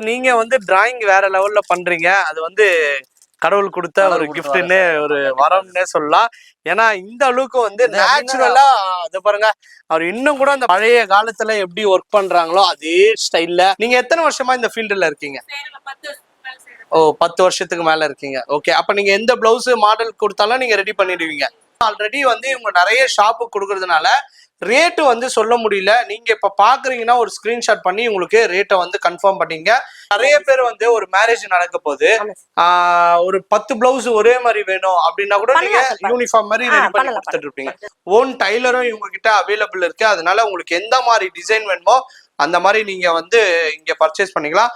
நீங்க வந்து டிராயிங் வேற லெவல்ல பண்றீங்க. அது வந்து கடவுள் கொடுத்த ஒரு கிஃப்ட்னு ஒரு வரம்னே சொல்லலாம். ஏன்னா இந்த அளவுக்கு வந்து நேச்சுரலா அது பாருங்க அவர் இன்னும் கூட அந்த பழைய காலத்துல எப்படி ஒர்க் பண்றாங்களோ அதே ஸ்டைல்ல நீங்க எத்தனை வருஷமா இந்த ஃபீல்டுல இருக்கீங்க? ஓ பத்து வருஷத்துக்கு மேல இருக்கீங்க. ஓகே அப்ப நீங்க எந்த பிளவுஸ் மாடல் கொடுத்தாலும் நீங்க ரெடி பண்ணிடுவீங்க. ஆல்ரெடி வந்து இவங்க நிறைய ஷாப்பு கொடுக்கறதுனால ரேட்டு வந்து சொல்ல முடியல. நீங்க இப்ப பாக்குறீங்கன்னா ஒரு ஸ்கிரீன்ஷாட் பண்ணி உங்களுக்கு ரேட்டை வந்து கன்ஃபார்ம் பண்ணீங்க. நிறைய பேர் வந்து ஒரு மேரேஜ் நடக்க ஆஹ் ஒரு பத்து பிளவுஸ் ஒரே மாதிரி வேணும் அப்படின்னா கூட நீங்க. யூனிஃபார்ம் மாதிரி ரெடி பண்ணி கொடுத்துட்டு இருப்பீங்க. ஓன் டைலரும் இவங்க கிட்ட அவைலபிள் இருக்கு. அதனால உங்களுக்கு எந்த மாதிரி டிசைன் வேணுமோ அந்த மாதிரி நீங்க வந்து இங்க பர்ச்சேஸ் பண்ணிக்கலாம்.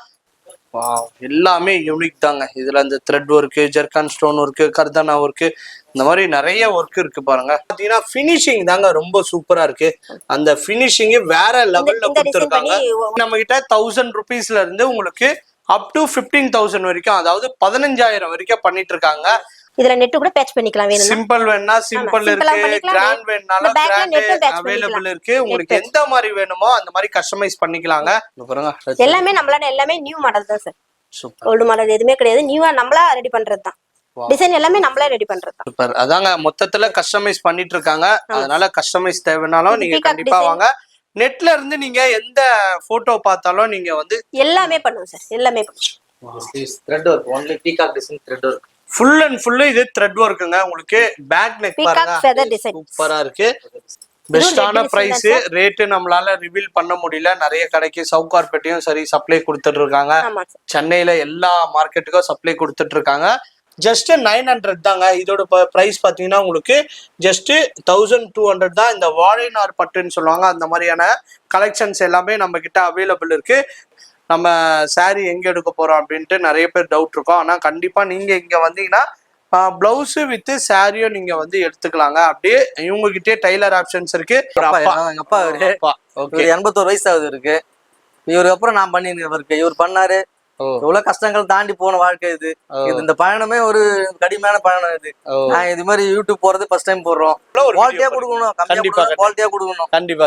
எல்லாமே யூனிக் தாங்க. இதுல இந்த thread work zircon stone work கர்தானா work இந்த மாதிரி நிறைய ஒர்க் இருக்கு பாருங்க. பாத்தீங்கன்னா ஃபினிஷிங் தாங்க ரொம்ப சூப்பரா இருக்கு. அந்த ஃபினிஷிங் வேற லெவல்ல கொடுத்துருக்காங்க. நம்ம கிட்ட தௌசண்ட் ருபீஸ்ல இருந்து உங்களுக்கு அப் டு ஃபிஃப்டீன் தௌசண்ட் வரைக்கும் அதாவது பதினஞ்சாயிரம் வரைக்கும் பண்ணிட்டு இருக்காங்க. இதுல நெட்டு கூட பேட்ச் பண்ணிக்கலாம் வேணும்னா. சிம்பிள் வேணா சிம்பிள் இருக்கு. கிராண்ட் வேணாலும் கிராண்ட் அவைலபிள். இருக்கு. உங்களுக்கு. எந்த மாதிரி வேணுமோ அந்த மாதிரி கஸ்டமைஸ் பண்ணிக்கலாங்க. இங்க பாருங்க எல்லாமே நம்மளால எல்லாமே நியூ மாடல் தான் சார் சூப்பர். ஓல்டு மாடல் எதுவுமே கிடையாது. நியூவா நம்மளா ரெடி பண்றது தான். டிசைன் எல்லாமே நம்மளே ரெடி பண்றது தான். சூப்பர். அதாங்க மொத்தத்துல கஸ்டமைஸ் பண்ணிட்டு இருக்காங்க. அதனால கஸ்டமைஸ் தேவைனாலும் நீங்க கண்டிப்பா. வாங்க. நெட்ல இருந்து நீங்க எந்த போட்டோ பார்த்தாலும் நீங்க வந்து எல்லாமே பண்ணுவோம் சார் எல்லாமே பண்ணுவோம். Thread work only peacock design thread work full and full இது த்ரெட் ஒர்க்குங்க உங்களுக்கு பேக் நெக் பாருங்க. சூப்பரா இருக்கு. பெஸ்டான பிரைஸ் ரேட்டு நம்மளால ரிவீல் பண்ண முடியல. நிறைய கடைக்கு சவுகார்பேட்டையும் சரி சப்ளை கொடுத்துட்டு இருக்காங்க. சென்னையில எல்லா மார்க்கெட்டுக்கும் சப்ளை கொடுத்துட்டு இருக்காங்க. ஜஸ்ட் நைன் ஹண்ட்ரட் தாங்க. இதோட ப்ரைஸ் பார்த்தீங்கன்னா உங்களுக்கு ஜஸ்ட் தௌசண்ட் டூ ஹண்ட்ரட் தான். இந்த வாழைநார் பட்டுன்னு சொல்லுவாங்க. அந்த மாதிரியான கலெக்ஷன்ஸ் எல்லாமே நம்ம கிட்ட அவைலபிள் இருக்கு. நம்ம saree எங்க எடுக்க போறோம் அப்படின்ட்டு நிறைய பேர் டவுட் இருக்கும். ஆனா கண்டிப்பா நீங்க இங்க வந்தீங்கன்னா பிளவுஸ் வித் சாரியும் நீங்க வந்து எடுத்துக்கலாங்க. அப்படியே இவங்க கிட்டே டைலர் ஆப்ஷன்ஸ் இருக்கு அப்பா, ஓகே எண்பத்தோரு வயசு ஆகுது இருக்கு இவருக்கு அப்புறம் நான் பண்ணிருக்கேன் இவருக்கு இவர் பண்ணாரு. ஓ. எவ்வளவு கஷ்டங்கள் தாண்டி போன வாழ்க்கை இது. இந்த பயணமே ஒரு கடிமையான பயணம் இது. நான் இது மாதிரி யூடியூப் போறது ஃபர்ஸ்ட் டைம் போடுறோம். குவாலிட்டியா கொடுக்கணும். கண்டிப்பா குவாலிட்டியா கொடுக்கணும். கண்டிப்பா.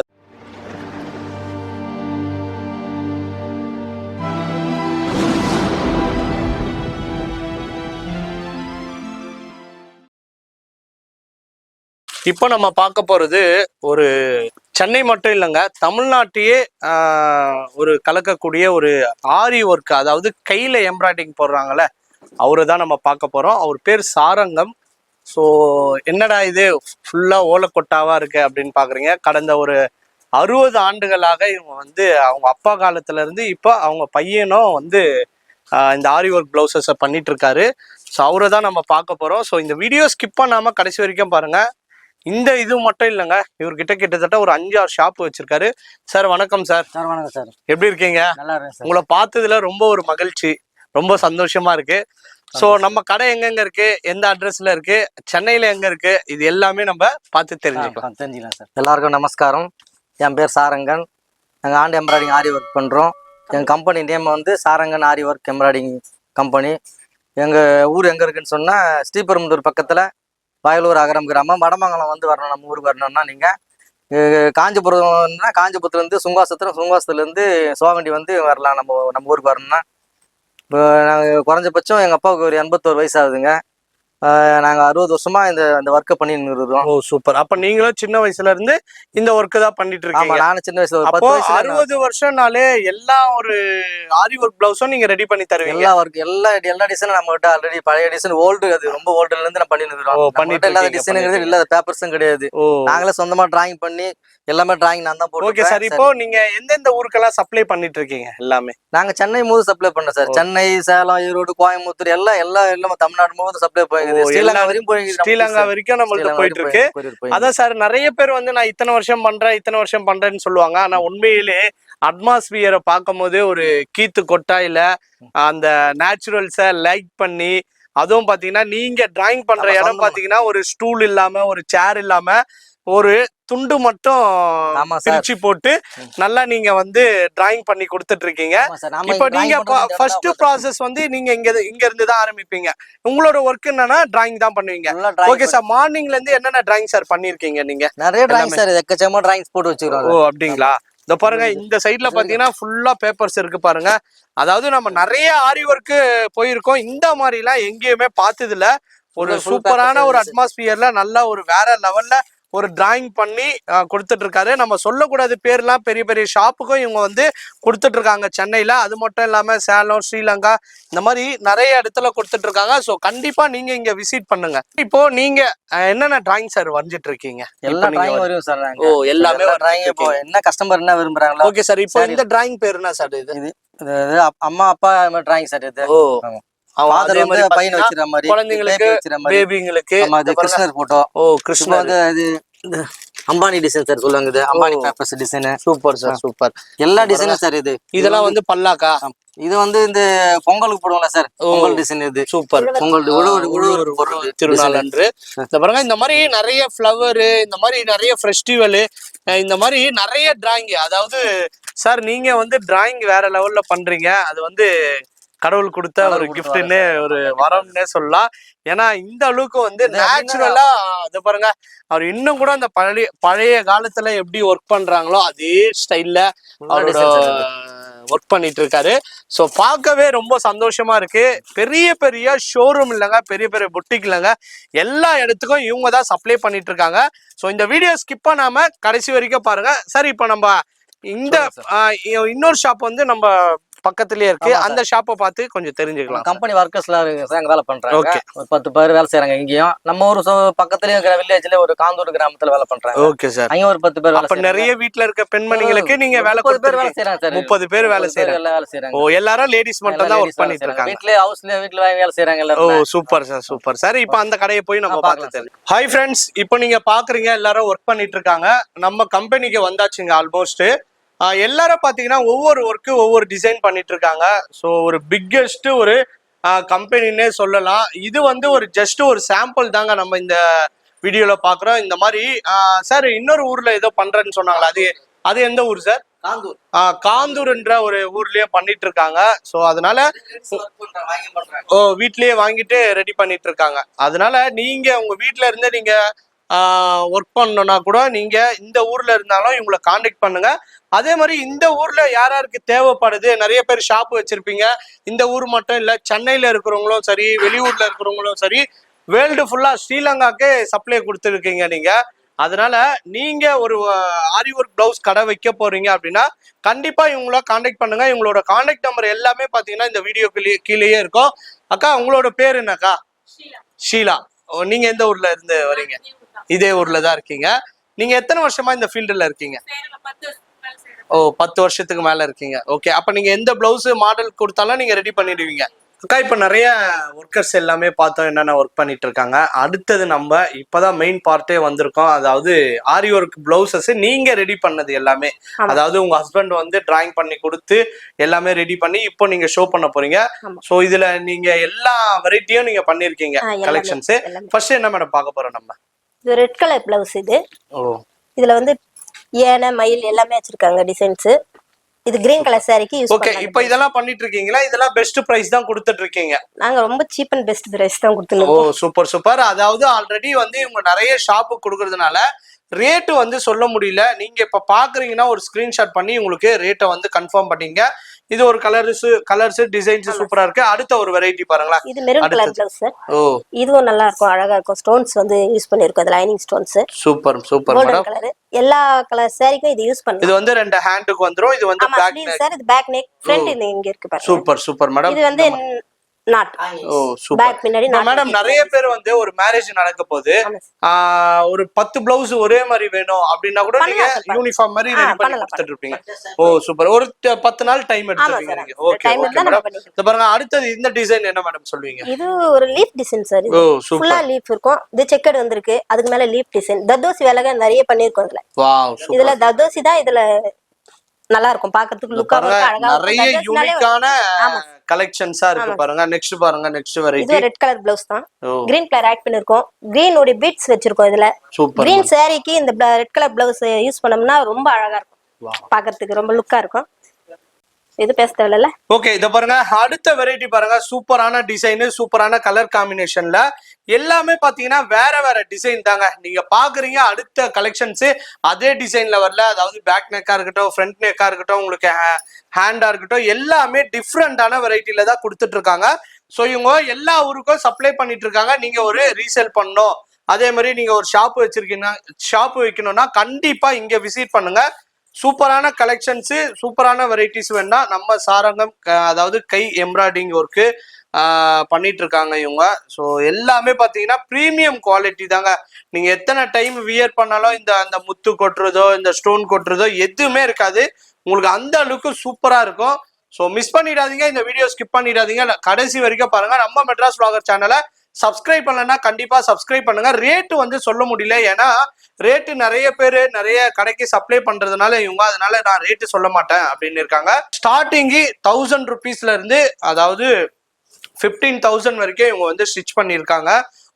இப்போ நம்ம பார்க்க போகிறது ஒரு சென்னை மட்டும் இல்லைங்க. தமிழ்நாட்டையே ஒரு கலக்கக்கூடிய ஒரு ஆரி ஒர்க் அதாவது கையில் எம்ப்ராய்டிங் போடுறாங்கல்ல அவரை தான் நம்ம பார்க்க போகிறோம் அவர் பேர் சாரங்கம். ஸோ என்னடா இது? ஃபுல்லாக ஓலக்கொட்டாவாக இருக்குது அப்படின்னு பார்க்குறீங்க. கடந்த ஒரு அறுபது ஆண்டுகளாக இவங்க வந்து அவங்க அப்பா காலத்துலேருந்து இப்போ அவங்க பையனும் வந்து இந்த ஆரி ஒர்க் ப்ளவுசஸை பண்ணிட்டு இருக்காரு. ஸோ அவரை தான் நம்ம பார்க்க போகிறோம் ஸோ இந்த வீடியோ ஸ்கிப் பண்ணாமல் கடைசி வரைக்கும் பாருங்கள் இந்த இது மட்டும் இல்லைங்க. இவர்கிட்ட கிட்டத்தட்ட ஒரு அஞ்சாறு ஷாப் வச்சிருக்காரு. சார் வணக்கம் சார் சார் வணக்கம் சார் எப்படி இருக்கீங்க? நல்லா இருக்கேன் உங்களை பார்த்ததுல ரொம்ப ஒரு மகிழ்ச்சி. ரொம்ப சந்தோஷமா இருக்கு. ஸோ நம்ம கடை எங்கெங்க இருக்கு? எந்த அட்ரஸ்ல இருக்கு? சென்னையில எங்க இருக்கு? இது எல்லாமே நம்ம பார்த்து தெரிஞ்சுக்கலாம். தெரிஞ்சுக்கலாம் சார் எல்லாருக்கும் நமஸ்காரம். என் பேர் சாரங்கன். நாங்கள் ஆண்டு எம்ப்ராய்டிங் ஆரி ஒர்க் பண்ணுறோம் எங்கள் கம்பெனி நேம் வந்து Sarangan aari work embroidering company எங்கள் ஊர் எங்கே இருக்குன்னு சொன்னால் ஸ்ரீபெரும்புதூர் பக்கத்தில் வயலூர் அகரம் கிராமம் வடமங்கலம் வந்து வரணும் நம்ம ஊருக்கு வரணும்னா நீங்கள் காஞ்சிபுரம்னா காஞ்சிபுரத்துலேருந்து சுங்காசத்துல சுங்காசத்துலேருந்து சோகண்டி வந்து வரலாம். நம்ம நம்ம ஊருக்கு வரணும்னா. இப்போ நாங்கள் குறைஞ்சபட்சம் எங்கள் அப்பாவுக்கு ஒரு எண்பத்தோரு வயசு ஆகுதுங்க. நாங்கள் அறுபது வருஷமாக இந்த இந்த ஒர்க்கை இருக்கிறோம் ஓ சூப்பர் அப்ப நீங்களும் சின்ன வயசுல இருந்து இந்த ஒர்க் தான் பண்ணிட்டு இருக்கீங்க நானும் சின்ன வயசுல அப்போ அறுபது வருஷம்னாலே எல்லா ஒரு ஆரி ஒர்க் பிளவுஸும் நீங்க ரெடி பண்ணி தருவீங்க. எல்லா ஒர்க் எல்லா எல்லா டிசைனும் நம்ம கிட்ட ஆல்ரெடி பழைய டிசைன் ஓல்டு அது ரொம்ப ஓல்டுல இருந்து ஓ, இருக்கிறோம் பண்ணிட்டு இல்லாத டிசைனுங்கிறது பண்ணிட்டு இல்லாத பேப்பர்ஸும் கிடையாது. நாங்களே சொந்தமா டிராயிங் பண்ணி எல்லாமே டிராயிங் நான் தான் ஓகே சார் இப்போ நீங்க எந்தெந்த ஊருக்கெல்லாம் சப்ளை பண்ணிட்டு இருக்கீங்க எல்லாமே. நாங்க சென்னை மூது சப்ளை பண்ணோம் சார். சென்னை சேலம் ஈரோடு கோயம்புத்தூர் எல்லாம் எல்லா எல்லாம் தமிழ்நாடு மூது சப்ளை போயிருக்குது ஸ்ரீலங்கா வரையும் போயிருக்குது ஸ்ரீலங்கா வரைக்கும் நம்மள்ட்ட போயிட்டு இருக்கு. அதான் சார் நிறைய பேர் வந்து நான் இத்தனை வருஷம் பண்றேன் இத்தனை வருஷம் பண்றேன்னு சொல்லுவாங்க. ஆனா உண்மையிலே அட்மாஸ்பியரை பார்க்கும்போது ஒரு கீத்து கொட்டாயில அந்த நேச்சுரல்ஸை லைக் பண்ணி அதுவும் பாத்தீங்கன்னா நீங்க டிராயிங் பண்ற இடம். பாத்தீங்கன்னா ஒரு ஸ்டூல் இல்லாம ஒரு சேர் இல்லாம ஒரு துண்டு மட்டும் பிரிச்சு போட்டு நல்லா நீங்க வந்து டிராயிங் பண்ணி கொடுத்துட்டு இருக்கீங்க இப்போ நீங்க ஃபர்ஸ்ட் ப்ராசஸ் வந்து நீங்க இங்க இங்க இருந்து தான் ஆரம்பிப்பீங்க. உங்களோட ஒர்க் என்னன்னா டிராயிங் தான் பண்ணுவீங்க. ஓகே சார் மார்னிங்ல இருந்து என்னென்ன டிராயிங் சார் பண்ணிருக்கீங்க நீங்க? நிறைய. டிராயிங் சார் எக்கச்சக்கமா டிராயிங்ஸ் போட்டு வச்சுக்கிறோம் ஓ அப்படிங்களா? இந்த பாருங்க இந்த சைட்ல பாத்தீங்கன்னா ஃபுல்லா பேப்பர்ஸ் இருக்கு பாருங்க. அதாவது நம்ம நிறைய ஆரி ஒர்க்கு போயிருக்கோம். இந்த மாதிரி எல்லாம் எங்கேயுமே பார்த்தது இல்ல ஒரு சூப்பரான ஒரு. அட்மாஸ்பியர்ல நல்ல ஒரு வேற லெவல்ல ஒரு டிராயிங் பண்ணி கொடுத்துட்டு இருக்காரு நம்ம சொல்லக்கூடாது பேர்லாம் பெரிய பெரிய ஷாப்புக்கும் இவங்க வந்து கொடுத்துட்டு இருக்காங்க சென்னையில. அது மட்டும் இல்லாம சேலம் ஸ்ரீலங்கா இந்த மாதிரி நிறைய இடத்துல கொடுத்துட்டு இருக்காங்க ஸோ கண்டிப்பா நீங்க இங்க விசிட் பண்ணுங்க. இப்போ நீங்க என்னென்ன டிராயிங் சார் வரைஞ்சிட்டு இருக்கீங்க எல்லா டிராயிங் வர- வரையும் சார் ஓ எல்லாமே டிராயிங் இப்போ என்ன கஸ்டமர் என்ன விரும்புறாங்களோ ஓகே சார் இப்போ. இந்த டிராயிங் பேர் என்ன சார் இது? இது அம்மா அப்பா டிராயிங் சார் இது. ஓ. அதே மாதிரி பையன் மாதிரி குழந்தைங்களுக்கு, பேபிங்களுக்கு பாருங்க. கிருஷ்ணர் போட்டோ ஓ கிருஷ்ணர். வந்து இது அம்பானி டிசைன் சார் சொல்லுவாங்க இது. Ambani papers design super sir super. எல்லா டிசைனும் சார் இது. இதெல்லாம் வந்து பல்லாக்கா? இது வந்து இந்த பொங்கலுக்கு போடுவோம்ல சார் பொங்கல் டிசைன் இது. சூப்பர். பொங்கல் உழவர் திருநாள் அன்று. இந்த பாருங்க இந்த மாதிரி நிறைய ஃப்ளவர் இந்த மாதிரி நிறைய ஃபெஸ்டிவல் இந்த மாதிரி நிறைய டிராயிங் அதாவது சார் நீங்க வந்து டிராயிங் வேற லெவல்ல பண்றீங்க. அது வந்து கடவுள் கொடுத்த ஒரு கிஃப்ட்னு ஒரு வரம்னே சொல்லலாம். ஏன்னா இந்த அளவுக்கு வந்து நேச்சுரலா இது பாருங்க அவர் இன்னும் கூட அந்த பழைய பழைய காலத்துல எப்படி ஒர்க் பண்றாங்களோ அதே ஸ்டைல்ல அவரோட ஒர்க் பண்ணிட்டு இருக்காரு ஸோ பார்க்கவே ரொம்ப சந்தோஷமா இருக்கு. பெரிய பெரிய ஷோரூம் இல்லைங்க பெரிய பெரிய புட்டிக் இல்லைங்க. எல்லா இடத்துக்கும் இவங்க தான் சப்ளை பண்ணிட்டு இருக்காங்க ஸோ இந்த வீடியோ ஸ்கிப் பண்ணாம கடைசி வரைக்கும் பாருங்க. சார் இப்போ நம்ம இந்த இன்னொரு ஷாப் வந்து நம்ம பக்கத்துலயே இருக்கு. அந்த ஷாப்பை பார்த்து கொஞ்சம் தெரிஞ்சுக்கலாம். கம்பெனி ஒர்க்கர்ஸ்லாம் இருக்கு அங்க வேலை பண்றாங்க. ஒரு பத்து பேர் வேலை செய்றாங்க இங்கேயும். நம்ம ஊர் சொ- பக்கத்துலயும் இருக்கிற வில்லேஜ்ல ஒரு காந்தூர் கிராமத்துல வேலை பண்றாங்க. Okay sir. அங்க ஒரு பத்து பேர் அப்ப. நிறைய வீட்ல இருக்க பெண்மணிகளுக்கு நீங்க ஒரு வேலை பேர் வேலை செய்றாங்க சார். முப்பது பேர் வேலை செய்யறாங்க வேலை செய்றாங்க. ஓ எல்லாரும் லேடிஸ் மட்டும் தான் ஒர்க் பண்ணிட்டு. இருக்காங்க. வீட்லயே ஹவுஸ்ல வீட்ல வேலை செய்றாங்க ஓ எல்லாரும் சூப்பர் சார் சூப்பர் சார் இப்போ அந்த கடையை போய் நம்ம பார்த்து தெரியும் ஹாய் ஃப்ரெண்ட்ஸ் இப்போ நீங்க பாக்குறீங்க எல்லாரும் ஒர்க் பண்ணிட்டு இருக்காங்க. நம்ம கம்பெனிக்கு வந்தாச்சுங்க ஆல்மோஸ்ட் எல்லாரும் பாத்தீங்கன்னா ஒவ்வொரு ஒர்க்கு ஒவ்வொரு டிசைன் பண்ணிட்டு இருக்காங்க ஸோ ஒரு பிக்கெஸ்ட் ஒரு கம்பெனின்னே சொல்லலாம். இது வந்து ஒரு ஜஸ்ட் ஒரு சாம்பிள் தாங்க நம்ம இந்த வீடியோல பாக்குறோம். இந்த மாதிரி சார் இன்னொரு ஊர்ல ஏதோ பண்றேன்னு சொன்னாங்களா? அது அது எந்த ஊர் சார் காந்தூர். காந்தூர்ன்ற ஒரு ஊர்லயே பண்ணிட்டு இருக்காங்க ஸோ அதனால ஓ வீட்லயே வாங்கிட்டு ரெடி பண்ணிட்டு இருக்காங்க அதனால நீங்க உங்க வீட்ல இருந்து நீங்க ஒர்க் பண்ணணும்னா கூட நீங்க இந்த ஊர்ல இருந்தாலும் இவங்களை காண்டாக்ட் பண்ணுங்க. அதே மாதிரி இந்த ஊர்ல யார் யாருக்கு தேவைப்படுது நிறைய பேர் ஷாப் வச்சிருப்பீங்க. இந்த ஊர் மட்டும் இல்ல சென்னையில இருக்கிறவங்களும் சரி வெளியூர்ல இருக்கிறவங்களும் சரி வேர்ல்டு ஃபுல்லா ஸ்ரீலங்காக்கே சப்ளை கொடுத்துருக்கீங்க நீங்க. அதனால நீங்க ஒரு ஆரி ஒர்க் பிளவுஸ் கடை வைக்க போறீங்க அப்படின்னா கண்டிப்பா இவங்கள காண்டாக்ட் பண்ணுங்க. இவங்களோட காண்டாக்ட் நம்பர் எல்லாமே பாத்தீங்கன்னா இந்த வீடியோ கீழேயே இருக்கும். அக்கா உங்களோட பேர் என்னக்கா? ஷீலா. ஓ, நீங்க எந்த ஊர்ல இருந்து வரீங்க? இதே ஊர்ல தான் இருக்கீங்க. நீங்க எத்தனை வருஷமா இந்த ஃபீல்டுல இருக்கீங்க? ஓ பத்து வருஷத்துக்கு மேல இருக்கீங்க. ஓகே அப்ப நீங்க எந்த பிளவுஸ் மாடல் கொடுத்தாலும் நீங்க ரெடி பண்ணிடுவீங்க. அக்கா இப்ப நிறைய ஒர்க்கர்ஸ் எல்லாமே பார்த்தோம் என்னென்ன ஒர்க் பண்ணிட்டு இருக்காங்க. அடுத்தது நம்ம இப்பதான் மெயின் பார்ட்டே வந்திருக்கோம். அதாவது ஆரி ஒர்க் பிளவுசஸ் நீங்க ரெடி பண்ணது எல்லாமே. அதாவது உங்க ஹஸ்பண்ட் வந்து டிராயிங் பண்ணி கொடுத்து எல்லாமே ரெடி பண்ணி இப்போ நீங்க ஷோ பண்ண போறீங்க. சோ இதுல நீங்க எல்லா வெரைட்டியும் நீங்க பண்ணிருக்கீங்க கலெக்ஷன்ஸ். ஃபர்ஸ்ட் என்ன மேடம் பார்க்க போறோம் நம்ம? இது ரெட் கலர் பிளவுஸ் இது. ஓ. இதுல வந்து யானை மயில் எல்லாமே வச்சிருக்காங்க டிசைன்ஸ் இது கிரீன் கலர் சாரிக்கு யூஸ் ஓகே இப்போ இதெல்லாம் பண்ணிட்டு இருக்கீங்களா இதெல்லாம் பெஸ்ட் பிரைஸ் தான் கொடுத்துட்டு இருக்கீங்க நாங்க ரொம்ப சீப் அண்ட் பெஸ்ட் பிரைஸ் தான் ஓ கொடுத்துருக்கோம் சூப்பர் சூப்பர் அதாவது ஆல்ரெடி வந்து இவங்க நிறைய ஷாப்பு கொடுக்கறதுனால ரேட்டு வந்து சொல்ல முடியல. நீங்க இப்ப பாக்குறீங்கன்னா ஒரு ஸ்கிரீன்ஷாட் பண்ணி உங்களுக்கு ரேட்டை வந்து கன்ஃபார்ம் பண்ணீங்க இது ஒரு கலர்ஸ் கலர்ஸ் டிசைன்ஸ் சூப்பரா இருக்கு. அடுத்த ஒரு வெரைட்டி பாருங்களேன். இது மெரூன் கலர். Blouse sir. ஓ. இதுவும் நல்லா இருக்கும் அழகா இருக்கும். ஸ்டோன்ஸ் வந்து யூஸ் பண்ணிருக்கோம் அது lining stones super super madam colour எல்லா கலர் சாரிக்கும் இது யூஸ் இது பண்ணலாம். வந்து ரெண்டு ஹேண்டுக்கு வந்துரும் இது வந்து பேக் ஸ்லீவ் சார் இது பேக் நெக் ஃப்ரண்ட் இது இங்க இருக்கு பாருங்க. சூப்பர் சூப்பர் மேடம் இது வந்து நாட் ஓ சூப்பர் பேக் பின்னாடி knot மேடம் நிறைய பேர் வந்து ஒரு மேரேஜ் நடக்க. ஆஹ் ஒரு பத்து பிளவுஸ் ஒரே மாதிரி வேணும் அப்படின்னா கூட நீங்க யூனிஃபார்ம் மாதிரி ஆ, ரெடி பண்ணி பண்ணலாம், கொடுத்துட்டு இருப்பீங்க. ஓ சூப்பர் ஒரு பத்து நாள் டைம் எடுத்துருவீங்க sir. நீங்க. Okay okay madam. இந்த பாருங்க அடுத்தது இந்த டிசைன் என்ன மேடம் சொல்லுவீங்க? இது ஒரு லீஃப் டிசைன் சார் ஓ இது சூப்பர் ஃபுல்லா லீஃப் இருக்கும். இது செக்கட் வந்திருக்கு. அதுக்கு மேல லீஃப் டிசைன் தத்தோசி வேலைக நிறைய பண்ணிருக்கோம் இதுல. வாவ் சூப்பர் இதுல தத்தோசி தான் இதுல நல்லா இருக்கும் பாக்குறதுக்கு லுக்கா அழகா நிறைய யூனிக்கான. கலெக்ஷன்ஸா இருக்கு பாருங்க. நெக்ஸ்ட் பாருங்க நெக்ஸ்ட் இது வெரைட்டி ரெட் கலர் பிளவுஸ் தான். கிரீன் கலர் ஆட் பண்ணிருக்கோம். கிரீன் உடைய பீட்ஸ் வச்சிருக்கோம் இதுல. சூப்பர் கிரீன் சாரிக்கு இந்த ரெட் கலர் பிளவுஸ் யூஸ் பண்ணோம்னா ரொம்ப அழகா இருக்கும். பாக்குறதுக்கு ரொம்ப லுக்கா இருக்கும். இது பேச தேவையில்ல? ஓகே இத பாருங்க. அடுத்த வெரைட்டி பாருங்க. சூப்பரான டிசைனு சூப்பரான கலர் காம்பினேஷன்ல எல்லாமே பாத்தீங்கன்னா வேற வேற டிசைன் தாங்க. நீங்க பாக்குறீங்க அடுத்த கலெக்ஷன்ஸ் அதே டிசைன்ல வரல அதாவது பேக் நெக்கா இருக்கட்டும் ஃப்ரண்ட் நெக்கா இருக்கட்டும் உங்களுக்கு ஹேண்டா இருக்கட்டும் எல்லாமே டிஃப்ரெண்டான வெரைட்டில தான் கொடுத்துட்டு இருக்காங்க ஸோ இவங்க எல்லா ஊருக்கும் சப்ளை பண்ணிட்டு இருக்காங்க நீங்க ஒரு ரீசேல் பண்ணணும். அதே மாதிரி நீங்க ஒரு ஷாப் வச்சிருக்கீங்கன்னா ஷாப் வைக்கணும்னா கண்டிப்பா இங்க விசிட் பண்ணுங்க. சூப்பரான கலெக்ஷன்ஸு சூப்பரான வெரைட்டிஸ் வேணா நம்ம சாரங்கம் க- அதாவது கை எம்ப்ராய்டிங் ஒர்க்கு பண்ணிட்டு இருக்காங்க இவங்க. ஸோ எல்லாமே பார்த்தீங்கன்னா ப்ரீமியம் குவாலிட்டி தாங்க. நீங்கள் எத்தனை டைம் வியர் பண்ணாலும் இந்த அந்த முத்து கொட்டுறதோ இந்த ஸ்டோன் கொட்டுறதோ எதுவுமே இருக்காது. உங்களுக்கு அந்த அளவுக்கு சூப்பராக இருக்கும். ஸோ மிஸ் பண்ணிடாதீங்க. இந்த வீடியோ ஸ்கிப் பண்ணிடாதீங்க. கடைசி வரைக்கும் பாருங்கள் நம்ம மெட்ராஸ் vlogger சேனலை சப்ஸ்கிரைப் பண்ணலன்னா கண்டிப்பா சப்ஸ்கிரைப் பண்ணுங்க. ரேட்டு வந்து சொல்ல முடியல. ஏன்னா ரேட்டு நிறைய பேர் நிறைய கடைக்கு சப்ளை பண்றதுனால இவங்க அதனால நான் ரேட்டு சொல்ல மாட்டேன் அப்படின்னு இருக்காங்க. ஸ்டார்டிங்கு தௌசண்ட் ருபீஸ்ல இருந்து அதாவது ஃபிஃப்டீன் தௌசண்ட் வரைக்கும் இவங்க வந்து ஸ்டிச் பண்ணியிருக்காங்க.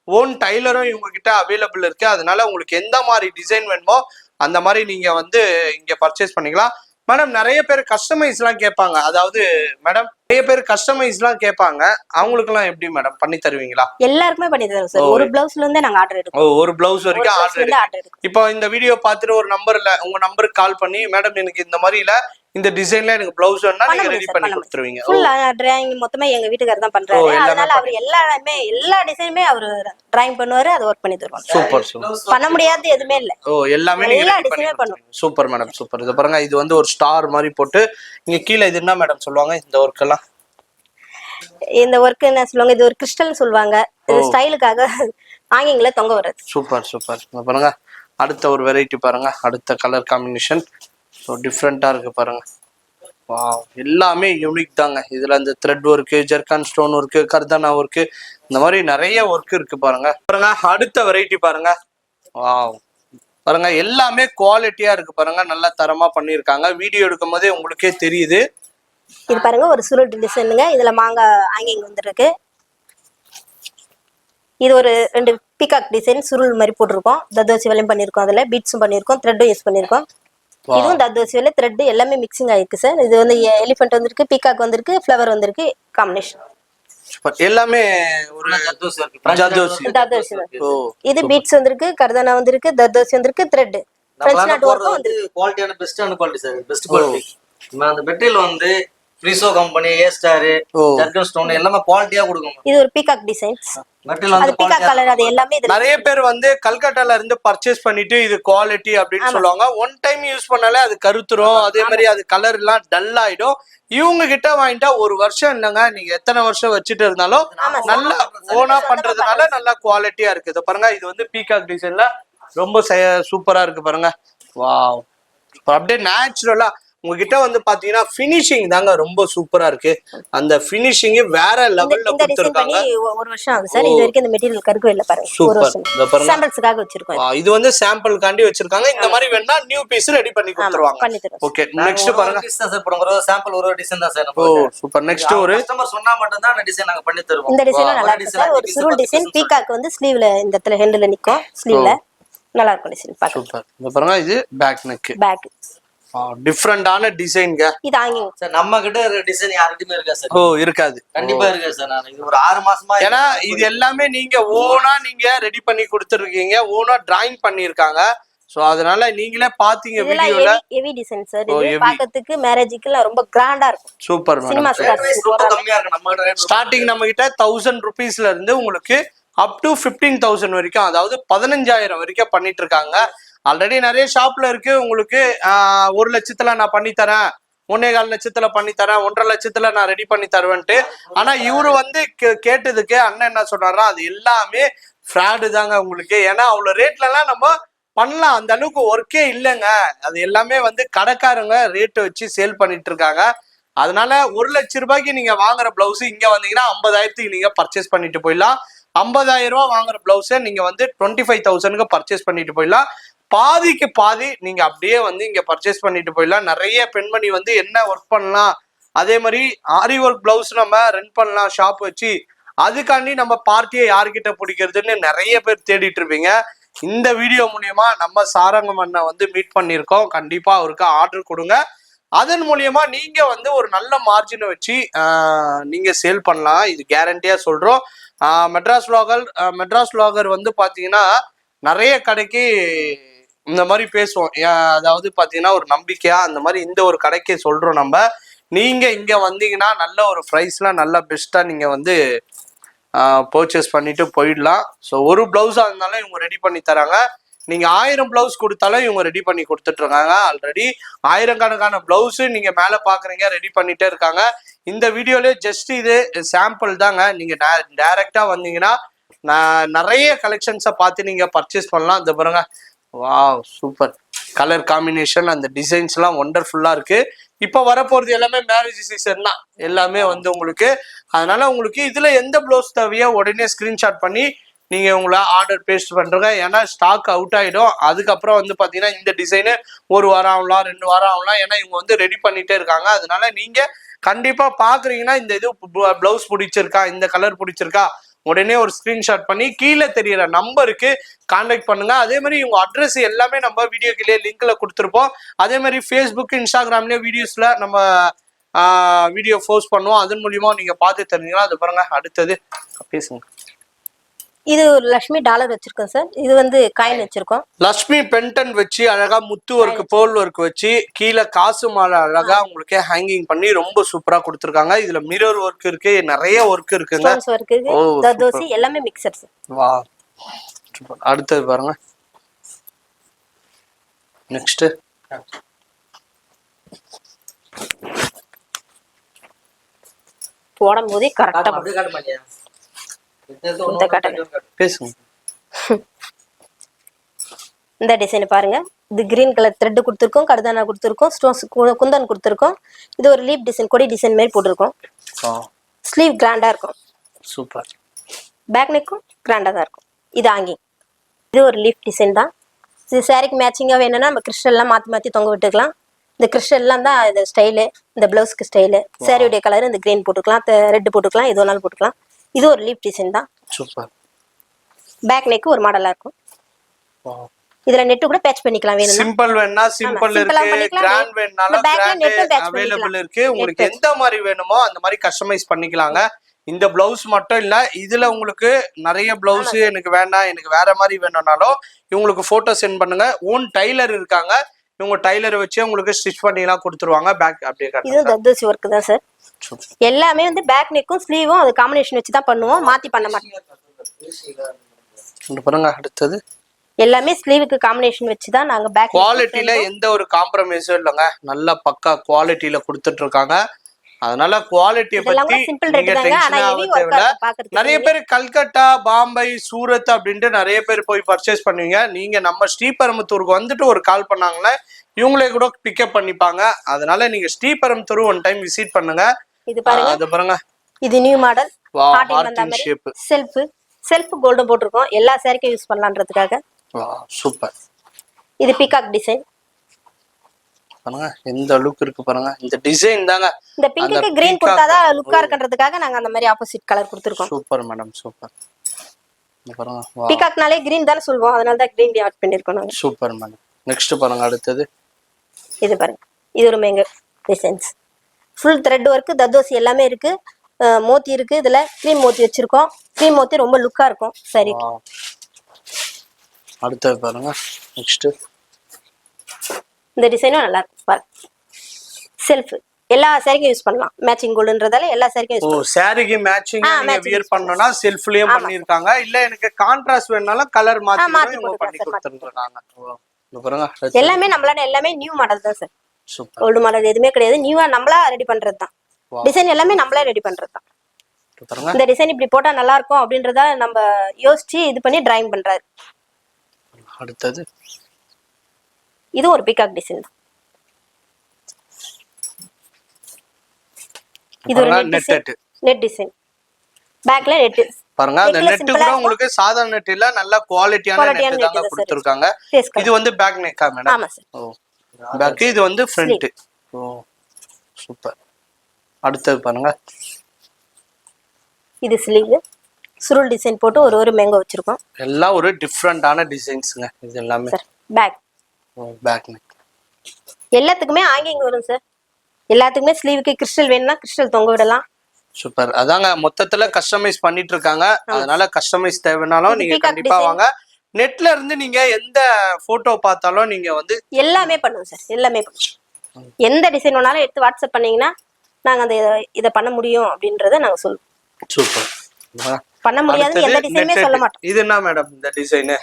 ஓன் டைலரும் இவங்க கிட்ட அவைலபிள் இருக்கு. அதனால உங்களுக்கு எந்த மாதிரி டிசைன் வேணுமோ அந்த மாதிரி நீங்க வந்து இங்க பர்ச்சேஸ் பண்ணிக்கலாம். மேடம் நிறைய பேர் கஸ்டமைஸ்லாம் கேட்பாங்க. அதாவது மேடம் நிறைய பேர் கஸ்டமைஸ்லாம் கேட்பாங்க. அவங்களுக்குலாம் எப்படி மேடம் பண்ணி தருவீங்களா? எல்லாருக்குமே பண்ணி தரோம் சார் ஒரு பிளவுஸ்ல இருந்தே நாங்க ஆர்டர் எடுப்போம். ஒரு பிளவுஸ் வரைக்கும் ஆர்டர் எடுப்போம். இப்போ இந்த வீடியோ பார்த்துட்டு ஒரு நம்பர்ல உங்க நம்பருக்கு கால் பண்ணி மேடம் எனக்கு இந்த மாதிரி இல்ல இந்த டிசைன்ல எனக்கு பிளவுஸ் வேணா நீங்க ரெடி பண்ணி கொடுத்துருவீங்க. ஃபுல்லா டிராயிங் மொத்தமா எங்க வீட்டுக்காரர் தான் பண்றாரு. அதனால அவர் எல்லாமே எல்லா டிசைனுமே அவர் டிராயிங் பண்ணுவாரு அதை ஒர்க் பண்ணி தருவாங்க. சூப்பர் சூப்பர் பண்ண முடியாது எதுவுமே இல்ல. ஓ எல்லாமே நீங்க எல்லா ready பண்ணி design-மே கொடுத்துருவீங்க. சூப்பர் மேடம் சூப்பர் இது பாருங்க இது வந்து ஒரு ஸ்டார் மாதிரி போட்டு இங்க கீழே இது என்ன மேடம் சொல்லுவாங்க இந்த ஒர்க் எல்லாம் இந்த ஒர்க் என்ன சொல்லுவாங்க இது ஒரு கிறிஸ்டல் சொல்லுவாங்க. இது ஸ்டைலுக்காக ஆங்கிங்கள தொங்க வர்றது. சூப்பர் சூப்பர் பாருங்க அடுத்த ஒரு வெரைட்டி பாருங்க அடுத்த கலர் காம்பினேஷன் ஸோ டிஃப்ரெண்ட்டாக இருக்குது பாருங்கள் வாவ் எல்லாமே யூனிக் தாங்க. இதில் இந்த thread work zircon stone work கர்தானா work இந்த மாதிரி நிறைய ஒர்க் இருக்குது பாருங்க. பாருங்க அடுத்த வெரைட்டி பாருங்க. வாவ் பாருங்க எல்லாமே குவாலிட்டியா இருக்கு பாருங்க. நல்லா தரமா பண்ணியிருக்காங்க. வீடியோ எடுக்கும் போதே உங்களுக்கே தெரியுது. இது பாருங்க ஒரு சுருள் டிசைனுங்க இதுல மாங்காய் ஆங்கிங் வந்துருக்கு. இது ஒரு ரெண்டு பிகாக் டிசைன் சுருள் மாதிரி போட்டிருக்கோம். ததோசி வேலையும் பண்ணியிருக்கோம் அதில். பீட்ஸும் பண்ணியிருக்கோம் த்ரெட்டும் யூஸ் பண்ணியிருக்கோம். இதுவும் தத்தோசி வேலை த்ரெட் எல்லாமே மிக்சிங் ஆயிருக்கு சார் இது வந்து எலிஃபென்ட் வந்திருக்கு பீகாக் வந்திருக்கு ஃப்ளவர் வந்திருக்கு காம்பினேஷன். எல்லாமே இது பீட்ஸ் வந்திருக்கு கர்தானா வந்திருக்கு தத்தோசி வந்திருக்கு த்ரெட் ஃப்ரெஞ்ச் நாட் வந்திருக்கு. குவாலிட்டியான பெஸ்டான குவாலிட்டி சார் பெஸ்ட் குவாலிட்டி நம்ம அந்த மெட்டீரியல் வந்து ஃப்ரீசோ company A star. Zircon stone எல்லாமே குவாலிட்டியா கொடுக்கும். இது ஒரு பீகாக் டிசைன்ஸ் மெட்டீரியல் அது வந்து பீகாக் quality-ஆ கலர் அது எல்லாமே இதுல நிறைய பேர் வந்து கல்கட்டால இருந்து பர்ச்சேஸ் பண்ணிட்டு இது குவாலிட்டி அப்படின்னு சொல்லுவாங்க. ஒன் டைம் யூஸ் பண்ணாலே அது கருத்துரும். அதே மாதிரி அது கலர் எல்லாம் டல் ஆயிடும். இவங்க கிட்ட வாங்கிட்டா ஒரு வருஷம் இல்லைங்க. நீங்க எத்தனை வருஷம் வச்சுட்டு இருந்தாலும் நல்லா ஓனா பண்றதுனால நல்லா குவாலிட்டியா இருக்கு. இதோ பாருங்க. இது வந்து பீகாக் டிசைன்ல ரொம்ப சூப்பரா இருக்கு பாருங்க. வாவ் அப்படியே நேச்சுரலா உங்ககிட்ட வந்து பாத்தீங்கன்னா ஃபினிஷிங் தாங்க ரொம்ப சூப்பரா இருக்கு. அந்த ஃபினிஷிங் வேற லெவல்ல டிசைன் கொடுத்துருக்காங்க. ஒரு வருஷம் ஆகுது சார். இது வரைக்கும் இந்த மெட்டீரியல் கருக்கவே இல்லை பாருங்க. ஒரு சூப்பர். பாருங்க. சாம்பிள்ஸுக்காக வச்சிருக்கோம் இது. இது வந்து சாம்பிளுக்காண்டி வச்சிருக்காங்க. இந்த மாதிரி வேணா நியூ பீஸ் ரெடி பண்ணி கொடுத்துருவாங்க. ஓகே நெக்ஸ்ட் பாருங்க. சாம்பிள் ஒரு டிசைன் தான் சார் ஓ சூப்பர். நெக்ஸ்ட் ஒரு கஸ்டமர் சொன்னா மட்டும் தான் அந்த டிசைன் நாங்க பண்ணி தருவோம். இந்த டிசைனும் ஒரு நல்லா design சார். ஒரு சுருள் டிசைன் பீகாக் வந்து ஸ்லீவ்ல இந்த இடத்துல ஹெண்டில் நிக்கும். ஸ்லீவ்ல நல்லா இருக்கும் டிசைன் பார்க்க சூப்பர். இந்த பாருங்க இது பேக் நெக் பேக் டிஃப்ரெண்டான டிசைன்ங்க இது சார் நம்ம கிட்ட டிசைன் யார்கிட்டயுமே இருக்கா சார். ஓ இருக்காது. கண்டிப்பா இருக்கா சார் நான். இது ஒரு ஆறு மாசமா ஏன்னா இது எல்லாமே நீங்க ஓனா நீங்க ரெடி பண்ணி கொடுத்துருக்கீங்க. ஓனா டிராயிங் பண்ணிருக்காங்க சோ அதனால நீங்களே பாத்தீங்க வீடியோல ஹெவி டிசைன் சார் இது heavy. பார்க்கறதுக்கு மேரேஜுக்கு ரொம்ப கிராண்டா இருக்கும். சூப்பர் மேடம் சினிமா ரொம்ப கம்மியா இருக்கு. நம்ம கிட்ட rate ஸ்டார்டிங் நம்ம கிட்ட தௌசண்ட் ருபீஸ்ல இருந்து உங்களுக்கு அப் டு ஃபிஃப்டீன் தௌசண்ட் வரைக்கும் அதாவது பதினஞ்சாயிரம் வரைக்கும் பண்ணிட்டு இருக்காங்க. ஆல்ரெடி நிறைய ஷாப்ல இருக்கு. உங்களுக்கு ஒரு லட்சத்துல நான் பண்ணி தரேன். ஒன்னே கால் லட்சத்துல பண்ணி தரேன். ஒன்றரை லட்சத்துல நான் ரெடி பண்ணி தருவேன்ட்டு. ஆனா இவரு வந்து கே- கேட்டதுக்கு அண்ணன் என்ன சொல்றாரா அது எல்லாமே ஃப்ராடு தாங்க உங்களுக்கு. ஏன்னா அவ்வளவு ரேட்ல எல்லாம் நம்ம பண்ணலாம். அந்த அளவுக்கு ஒர்க்கே இல்லைங்க. அது எல்லாமே வந்து கடைக்காரங்க ரேட்டு வச்சு சேல் பண்ணிட்டு இருக்காங்க. அதனால ஒரு லட்ச ரூபாய்க்கு நீங்க வாங்குற பிளவுஸ் இங்க வந்தீங்கன்னா ஐம்பதாயிரத்துக்கு நீங்க பர்ச்சேஸ் பண்ணிட்டு போயிடலாம். ஐம்பதாயிரம் ரூபாய் வாங்குற பிளவுஸை நீங்க வந்து டுவெண்ட்டி ஃபைவ் தௌசண்ட்க்கு பர்ச்சேஸ் பண்ணிட்டு போயிடலாம். பாதிக்கு பாதி நீங்க அப்படியே வந்து இங்க பர்ச்சேஸ் பண்ணிட்டு போயிடலாம். நிறைய பெண்மணி வந்து என்ன ஒர்க் பண்ணலாம்? அதே மாதிரி ஆரி ஒர்க் பிளவுஸ் நம்ம ரெண்ட் பண்ணலாம் ஷாப் வச்சு. அதுக்காண்டி நம்ம பார்ட்டியை யார்கிட்ட பிடிக்கிறதுன்னு நிறைய பேர் தேடிட்டு இருப்பீங்க. இந்த வீடியோ மூலியமா நம்ம சாரங்கம் அண்ணன் வந்து மீட் பண்ணியிருக்கோம். கண்டிப்பா அவருக்கு ஆர்டர் கொடுங்க. அதன் மூலியமா நீங்க வந்து ஒரு நல்ல மார்ஜினை வச்சு நீங்க சேல் பண்ணலாம். இது கேரண்டியா சொல்றோம். மெட்ராஸ் லாகர் மெட்ராஸ் லாகர் வந்து பாத்தீங்கன்னா நிறைய கடைக்கு இந்த மாதிரி பேசுவோம். ஏன், அதாவது பாத்தீங்கன்னா ஒரு நம்பிக்கையா அந்த மாதிரி இந்த ஒரு கடைக்கு சொல்றோம் நம்ம. நீங்க இங்க வந்தீங்கன்னா நல்ல ஒரு ப்ரைஸ்ல நல்ல பெஸ்டா நீங்க வந்து பர்ச்சேஸ் பண்ணிட்டு போயிடலாம். ஸோ ஒரு பிளவுஸாக இருந்தாலும் இவங்க ரெடி பண்ணி தராங்க. நீங்க ஆயிரம் பிளவுஸ் கொடுத்தாலும் இவங்க ரெடி பண்ணி கொடுத்துட்டு இருக்காங்க ஆல்ரெடி ஆயிரக்கணக்கான பிளவுஸ் நீங்க மேல பாக்குறீங்க ரெடி பண்ணிட்டே இருக்காங்க. இந்த வீடியோல ஜஸ்ட் இது சாம்பிள் தாங்க. நீங்க டைரக்டா வந்தீங்கன்னா நான் நிறைய கலெக்ஷன்ஸை பார்த்து நீங்க பர்ச்சேஸ் பண்ணலாம். இந்த பாருங்க வாவ் சூப்பர் கலர் காம்பினேஷன் அந்த டிசைன்ஸ்லாம் ஒண்டர்ஃபுல்லா இருக்கு. இப்போ வரப்போறது எல்லாமே மேரேஜ் சீசன் தான். எல்லாமே வந்து உங்களுக்கு அதனால உங்களுக்கு இதுல எந்த ப்ளவுஸ் தேவையோ உடனே ஸ்கிரீன்ஷாட் பண்ணி நீங்க உங்களை ஆர்டர் பேஸ்ட் பண்றீங்க. ஏன்னா ஸ்டாக் அவுட் ஆயிடும். அதுக்கப்புறம் வந்து பாத்தீங்கன்னா இந்த டிசைனு ஒரு வாரம் ஆகலாம் ரெண்டு வாரம் ஆகலாம். ஏன்னா இவங்க வந்து ரெடி பண்ணிட்டே இருக்காங்க. அதனால நீங்க கண்டிப்பா பாக்குறீங்கன்னா இந்த இது பிளவுஸ் பிடிச்சிருக்கா இந்த கலர் பிடிச்சிருக்கா உடனே ஒரு ஸ்கிரீன்ஷாட் பண்ணி கீழே தெரியிற நம்பருக்கு கான்டாக்ட் பண்ணுங்க. அதே மாதிரி இவங்க அட்ரஸ் எல்லாமே நம்ம வீடியோ கீழே லிங்க்ல கொடுத்துருப்போம். அதே மாதிரி ஃபேஸ்புக் இன்ஸ்டாகிராம்லயே வீடியோஸ்ல நம்ம வீடியோ போஸ்ட் பண்ணுவோம். அதன் மூலியமா நீங்க பார்த்து தெரிஞ்சுக்கலாம். அது பாருங்க அடுத்தது பேசுங்க. இது லக்ஷ்மி டாலர் வச்சிருக்கோம் சார். இது வந்து காயின் வச்சிருக்கோம். லக்ஷ்மி பென்டன் வச்சு அழகா முத்து ஒர்க் போல் ஒர்க் வச்சு கீழே காசு மாலை அழகா உங்களுக்கு ஹேங்கிங் பண்ணி ரொம்ப சூப்பரா கொடுத்துருக்காங்க. இதுல மிரர் ஒர்க் இருக்கு நிறைய ஒர்க் இருக்குங்க. ஒர்க் தோசி எல்லாமே மிக்சர் சார். வா. அடுத்தது பாருங்க. நெக்ஸ்ட் போடும் போதே கரெக்டா இந்த காட்டுங்க. பேசுங்க இந்த டிசைன் பாருங்க. இது கிரீன் கலர் த்ரெட் கொடுத்துருக்கோம் கடுதானா கொடுத்துருக்கோம் ஸ்டோன்ஸ் குந்தன் கொடுத்துருக்கோம். இது ஒரு லீப் டிசைன் கொடி டிசைன் மாதிரி போட்டிருக்கோம். ஸ்லீவ் கிராண்டா இருக்கும். சூப்பர் பேக் நெக்கும் கிராண்டா தான் இருக்கும். இது ஆங்கி இது ஒரு லீஃப் டிசைன் தான். இது சாரிக்கு மேட்சிங்காக வேணும்னா நம்ம கிறிஸ்டல்லாம் மாற்றி மாற்றி தொங்க விட்டுக்கலாம். இந்த கிறிஸ்டல்லாம் தான் இது ஸ்டைலு இந்த ப்ளவுஸ்க்கு ஸ்டைலு சாரியுடைய கலர் இந்த கிரீன் போட்டுக்கலாம் ரெட் போட்டுக்கலாம் எது வேணாலும் போட்டுக்கலாம். இது ஒரு லீஃப் டிசைன் தான். சூப்பர் பேக் நெக்கு ஒரு மாடலாக இருக்கும். இதில் நெட்டு கூட பேட்ச் பண்ணிக்கலாம் வேணும்னா. சிம்பிள் வேணா சிம்பிள் இருக்கு. கிராண்ட் வேணாலும் கிராண்ட் அவைலபிள். இருக்கு. உங்களுக்கு. எந்த மாதிரி வேணுமோ அந்த மாதிரி கஸ்டமைஸ் பண்ணிக்கலாங்க. இந்த பிளவுஸ் மட்டும் இல்ல இதுல உங்களுக்கு நிறைய பிளவுஸ் எனக்கு வேண்டாம் எனக்கு வேற மாதிரி வேணும்னாலும் இவங்களுக்கு போட்டோ சென்ட் பண்ணுங்க. ஓன் டைலர் இருக்காங்க. இவங்க டைலர் வச்சு உங்களுக்கு ஸ்டிச் பண்ணிலாம் கொடுத்துருவாங்க. பேக் அப்படியே இது தத்தோசி ஒர்க் தான் சார். எல்லாமே வந்து பேக் நெக்கும் ஸ்லீவும் அது காம்பினேஷன் வச்சு தான் பண்ணுவோம். மாற்றி பண்ண மாட்டோம். அடுத்தது. எல்லாமே ஸ்லீவுக்கு காம்பினேஷன் வச்சு தான் நாங்கள் பேக் குவாலிட்டியில எந்த ஒரு காம்ப்ரமைஸும் இல்லைங்க. நல்ல பக்கா குவாலிட்டியில கொடுத்துட்டு இருக்காங்க அதனால குவாலிட்டியை பத்தி நீங்க டென்ஷன் நிறைய பேர் கல்கட்டா பாம்பை சூரத் அப்படின்ட்டு நிறைய பேர் போய் பர்ச்சேஸ் பண்ணுவீங்க. நீங்க நம்ம ஸ்ரீபெரும்புத்தூருக்கு வந்துட்டு ஒரு கால் பண்ணாங்களே இவங்களே கூட பிக்கப் பண்ணிப்பாங்க. அதனால நீங்க ஸ்ரீபெரும்புத்தூர் ஒன் டைம் விசிட் பண்ணுங்க. இது பாருங்க. அது பாருங்க. இது new model self self gold போட்டிருக்கோம். எல்லா சாரிக்கும் யூஸ் பண்ணலான்றதுக்காக. சூப்பர் இது பீகாக் டிசைன் பாருங்க எந்த அளவுக்கு இருக்கு பாருங்க. இந்த டிசைன் தாங்க. இந்த அந்த கிரீன் கொடுத்தாதான் லுக்கா இருக்குன்றதுக்காக நாங்க அந்த மாதிரி ஆப்போசிட் கலர் கொடுத்துருக்கோம். சூப்பர் மேடம் சூப்பர் பீகாக்னாலே கிரீன் தானே சொல்லுவோம். அதனால தான் கிரீன் ஆட் பண்ணிருக்கோம் நாங்க. சூப்பர் மேடம் நெக்ஸ்ட் பாருங்க அடுத்தது. இது பாருங்க. இது ஒரு மேங்க டிசைன்ஸ் ஃபுல் த்ரெட் ஒர்க் தத்தோசி எல்லாமே இருக்கு. மோத்தி இருக்கு. இதுல க்ரீம் மோத்தி வச்சிருக்கோம். க்ரீம் மோத்தி ரொம்ப லுக்கா இருக்கும். சரி. Wow. அடுத்தது பாருங்க. நெக்ஸ்ட் இந்த டிசைனும் நல்லா இருக்கும். பாருங்க. செல்ஃப் எல்லா சாரிக்கும் யூஸ் பண்ணலாம். மேட்சிங் கோல்டுன்றதால எல்லா சாரிக்கும் யூஸ் ஓ சாரிக்கு மேட்சிங் நீங்க வியர் பண்ணனும்னா செல்ஃப்லயும் பண்ணிருக்காங்க இல்ல எனக்கு கான்ட்ராஸ்ட் வேணாலும் கலர் மாத்தி பண்ணி கொடுத்துருக்காங்க எல்லாமே நம்மளால எல்லாமே நியூ மாடல் தான் சார் ஓல்டு மாடல் எதுவுமே கிடையாது. நியூவா நம்மளா ரெடி பண்றது தான். டிசைன் எல்லாமே நம்மளே ரெடி பண்றது தான் இந்த டிசைன் இப்படி போட்டா நல்லா இருக்கும் அப்படின்றத நம்ம யோசிச்சு இது பண்ணி டிராயிங் பண்றாரு. அடுத்தது. இது ஒரு பிகாக் டிசைன் தான் இது ஒரு நெட் நெட் டிசைன் பேக்ல நெட் பாருங்க அந்த நெட் கூட. உங்களுக்கு சாதாரண நெட் இல்ல நல்ல குவாலிட்டியான நெட் sir. கொடுத்துருக்காங்க இது வந்து பேக் நெக்கா மேடம் ஆமா சார் ஓ பேக் இது வந்து ஃப்ரண்ட் ஓ சூப்பர் அடுத்தது பாருங்க. இது ஸ்லீவ் சுருள் டிசைன் போட்டு ஒரு ஒரு மேங்கோ வச்சிருக்கோம். எல்லாம் ஒரு டிஃப்ரெண்டான டிசைன்ஸுங்க இது எல்லாமே. பேக் பேக் நெக் எல்லாத்துக்குமே ஆங்கிங் வரும் சார் எல்லாத்துக்குமே ஸ்லீவுக்கு கிறிஸ்டல் வேணும்னா கிறிஸ்டல் தொங்க விடலாம். சூப்பர் அதாங்க மொத்தத்துல கஸ்டமைஸ் பண்ணிட்டு இருக்காங்க. அதனால கஸ்டமைஸ் தேவைனாலும் நீங்க கண்டிப்பா. வாங்க. நெட்ல இருந்து நீங்க எந்த போட்டோ பார்த்தாலும் நீங்க வந்து எல்லாமே பண்ணுவோம் சார் எல்லாமே பண்ணுவோம். எந்த டிசைன் வேணாலும் எடுத்து வாட்ஸ்அப் பண்ணீங்கன்னா நாங்க அந்த இதை பண்ண முடியும் அப்படின்றத நாங்க சொல்லுவோம். சூப்பர். பண்ண முடியாது எந்த டிசைனுமே சொல்ல மாட்டோம். இது என்ன மேடம் இந்த டிசைனு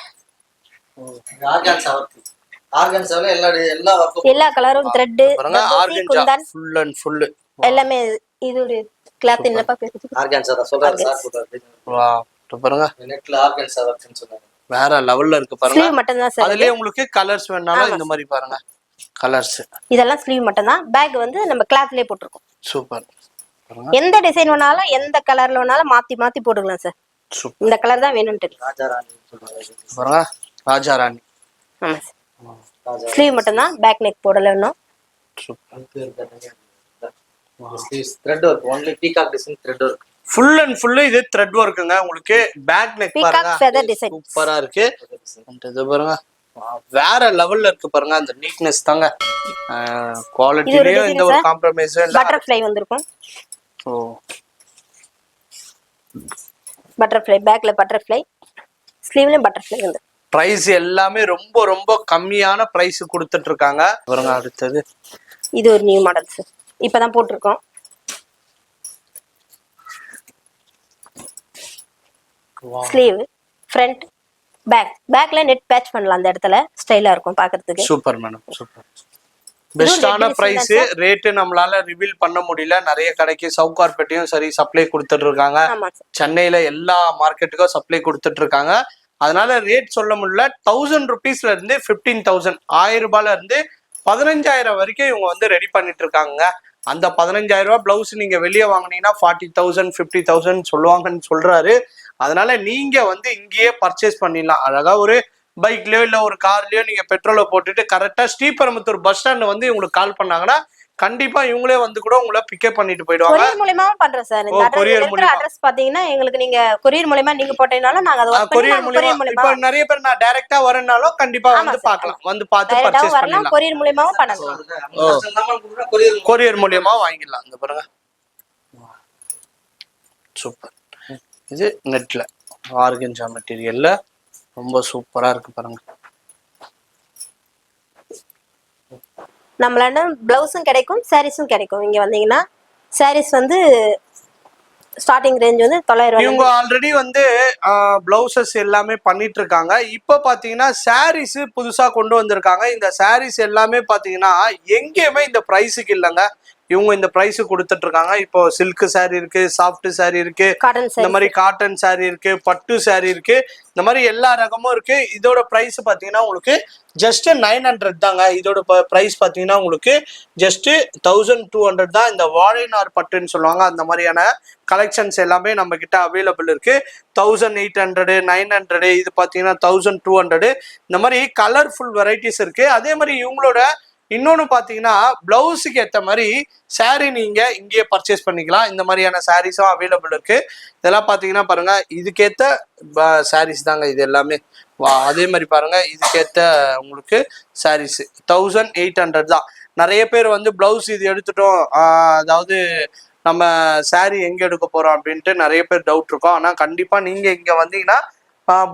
எல்லா எல்லா ஒர்க்கும் எல்லா கலரும் organza kundan full and full எல்லாமே இது கிளாத் என்னப்பா பேசுறது? ஆர்கான்ஸா தான் சொல்றாரு சார் பாருங்க. நெட்ல ஆர்கான்ஸா ஒர்க்னு சொன்னாங்க வேற லெவல்ல இருக்கு பாருங்க. ஸ்லீவ் மட்டும் தான் சார் அதுலயே உங்களுக்கு கலர்ஸ் வேணாலும் இந்த மாதிரி பாருங்க. கலர்ஸ் இதெல்லாம் ஸ்லீவ் மட்டும் தான் பேக் வந்து நம்ம கிளாத்லயே போட்டிருக்கோம். சூப்பர் எந்த டிசைன் வேணாலும் எந்த கலர்ல வேணாலும் மாத்தி மாத்தி போட்டுக்கலாம் சார் இந்த கலர் தான் வேணும்ட்டு இருக்கு. ராஜா ராஜா ராணி. ஆமா சார் ராஜா ஸ்லீவ் மட்டும் தான் பேக் நெக் போடல இன்னும். Super thread work only peacock design thread work full and full இது த்ரெட் ஒர்க்குங்க உங்களுக்கு பேக் நெக் பாருங்க. சூப்பரா இருக்கு. இது பாருங்க. வேற லெவல்ல இருக்கு பாருங்க. அந்த நீட்னஸ் தாங்க. குவாலிட்டிலயும் எந்த ஒரு. காம்ப்ரமைஸும் இல்ல. பட்டர்ஃப்ளை வந்திருக்கும். ஓ. பட்டர்ஃப்ளை பேக்ல பட்டர்ஃப்ளை ஸ்லீவ்லயும் பட்டர்ஃப்ளை வந்து. பிரைஸ் எல்லாமே ரொம்ப ரொம்ப கம்மியான பிரைஸ் கொடுத்துட்டு இருக்காங்க. பாருங்க அடுத்தது. இது ஒரு நியூ மாடல் சார் இப்பதான் போட்டிருக்கோம். ஸ்லீவ் ஃப்ரண்ட் பேக் பேக்ல நெட் பேட்ச் பண்ணலாம் அந்த இடத்துல. ஸ்டைலா இருக்கும் பாக்குறதுக்கு. சூப்பர் மேடம் சூப்பர் பெஸ்டான பிரைஸ் ரேட்டு நம்மளால ரிவீல் பண்ண முடியல. நிறைய கடைக்கு சவுகார்பேட்டையும் சரி சப்ளை கொடுத்துட்டு இருக்காங்க. சென்னையில எல்லா மார்க்கெட்டுக்கும் சப்ளை கொடுத்துட்டு இருக்காங்க. அதனால ரேட் சொல்ல முடியல. தௌசண்ட் ருபீஸ்ல இருந்து ஃபிஃப்டீன் தௌசண்ட் ஆயிரம் ரூபாயில இருந்து பதினஞ்சாயிரம் வரைக்கும் இவங்க வந்து ரெடி பண்ணிட்டு இருக்காங்க. அந்த பதினஞ்சாயிரம் ரூபாய் பிளவுஸ் நீங்க வெளியே வாங்குனீங்கன்னா ஃபார்ட்டி தௌசண்ட் ஃபிஃப்டி தௌசண்ட் சொல்லுவாங்கன்னு சொல்றாரு. அதனால நீங்க வந்து இங்கேயே பர்ச்சேஸ் பண்ணிடலாம். அழகா ஒரு பைக்லயோ இல்ல ஒரு கார்லயோ நீங்க பெட்ரோலை போட்டுட்டு கரெக்டா ஸ்ரீபெரும்புத்தூர் பஸ் ஸ்டாண்ட் வந்து உங்களுக்கு கால் பண்ணாங்கன்னா கண்டிப்பா இவங்களே வந்து கூட உங்களை பிக்கப் பண்ணிட்டு போயிடுவாங்க. கொரியர் மூலியமாவும் பண்றோம் சார். இந்த இருக்கிற மூலியமா. அட்ரஸ் பாத்தீங்கன்னா எங்களுக்கு நீங்க கொரியர் மூலியமா நீங்க போட்டீங்கனாலும் நாங்க அதை கொரியர் மூலியமா. இப்ப நிறைய பேர் நான் டைரக்டா வரேன்னாலும் கண்டிப்பா வந்து. பார்க்கலாம். வந்து பார்த்து வரலாம் பண்ணிடலாம். கொரியர் மூலியமாவும் பண்ணலாம். கொரியர் கொரியர் மூலியமா வாங்கிடலாம். இந்த பாருங்க. சூப்பர். இது நெட்ல ஆர்கன்ஜா மெட்டீரியல்ல ரொம்ப சூப்பரா இருக்கு பாருங்க. நம்மளாண்ட பிளவுஸும் கிடைக்கும் சாரீஸும் கிடைக்கும். இங்க வந்தீங்கன்னா சாரீஸ் வந்து ஸ்டார்டிங் ரேஞ்ச் வந்து தொள்ளாயிரம் இவங்க ஆல்ரெடி வந்து பிளவுசஸ் எல்லாமே பண்ணிட்டு இருக்காங்க இப்போ பாத்தீங்கன்னா சாரீஸ் புதுசா கொண்டு வந்திருக்காங்க. இந்த சாரீஸ் எல்லாமே பாத்தீங்கன்னா எங்கேயுமே இந்த ப்ரைஸுக்கு இல்லைங்க. இவங்க இந்த ப்ரைஸ் கொடுத்துட்டு இருக்காங்க இப்போ சில்க் saree இருக்கு சாஃப்ட் saree இருக்கு இந்த சாரி மாதிரி காட்டன் saree இருக்கு பட்டு saree இருக்கு இந்த மாதிரி எல்லா ரகமும் இருக்கு. இதோட பிரைஸ் பாத்தீங்கன்னா உங்களுக்கு ஜஸ்ட் நைன் ஹண்ட்ரட் தாங்க. இதோட பிரைஸ் பாத்தீங்கன்னா உங்களுக்கு ஜஸ்ட் தௌசண்ட் டூ ஹண்ட்ரட் தான். இந்த வாழைநார் பட்டுன்னு சொல்லுவாங்க. அந்த மாதிரியான கலெக்ஷன்ஸ் எல்லாமே நம்ம கிட்ட அவைலபிள் இருக்கு. Thousand eight hundred nine hundred இது பாத்தீங்கன்னா தௌசண்ட் டூ ஹண்ட்ரடு இந்த மாதிரி கலர்ஃபுல் வெரைட்டிஸ் இருக்கு. அதே மாதிரி இவங்களோட இன்னொன்னு பாத்தீங்கன்னா பிளவுஸுக்கு ஏற்ற மாதிரி saree நீங்க இங்கேயே பர்ச்சேஸ் பண்ணிக்கலாம். இந்த மாதிரியான சாரீஸும் அவைலபிள் இருக்கு. இதெல்லாம் பாத்தீங்கன்னா பாருங்க இதுக்கேத்த சாரீஸ் தாங்க இது எல்லாமே. வா அதே மாதிரி பாருங்க இதுக்கேத்த உங்களுக்கு சாரீஸ் தௌசண்ட் எயிட் ஹண்ட்ரட் தான். நிறைய பேர் வந்து பிளவுஸ் இது எடுத்துட்டோம். அதாவது நம்ம saree எங்க எடுக்க போறோம் அப்படின்ட்டு நிறைய பேர் டவுட் இருக்கும். ஆனா கண்டிப்பா நீங்க இங்க வந்தீங்கன்னா